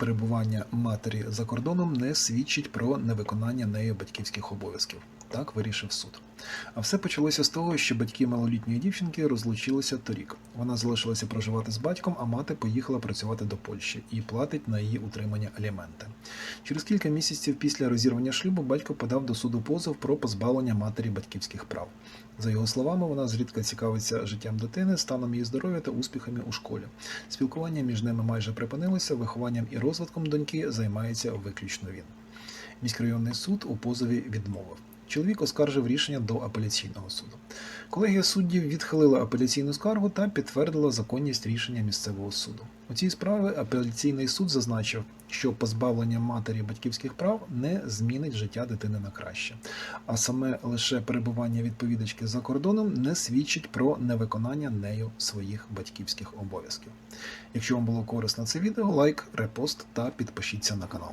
перебування матері за кордоном не свідчить про невиконання нею батьківських обов'язків. Так вирішив суд. А все почалося з того, що батьки малолітньої дівчинки розлучилися торік. Вона залишилася проживати з батьком, а мати поїхала працювати до Польщі і платить на її утримання аліменти. Через кілька місяців після розірвання шлюбу батько подав до суду позов про позбавлення матері батьківських прав. За його словами, вона зрідка цікавиться життям дитини, станом її здоров'я та успіхами у школі. Спілкування між ними майже припинилося, вихованням і розвитком доньки займається виключно він. Міськрайонний суд у позові відмовив. Чоловік оскаржив рішення до апеляційного суду. Колегія суддів відхилила апеляційну скаргу та підтвердила законність рішення місцевого суду. У цій справі апеляційний суд зазначив, що позбавлення матері батьківських прав не змінить життя дитини на краще, а саме лише перебування відповідачки за кордоном не свідчить про невиконання нею своїх батьківських обов'язків. Якщо вам було корисно це відео, лайк, репост та підпишіться на канал.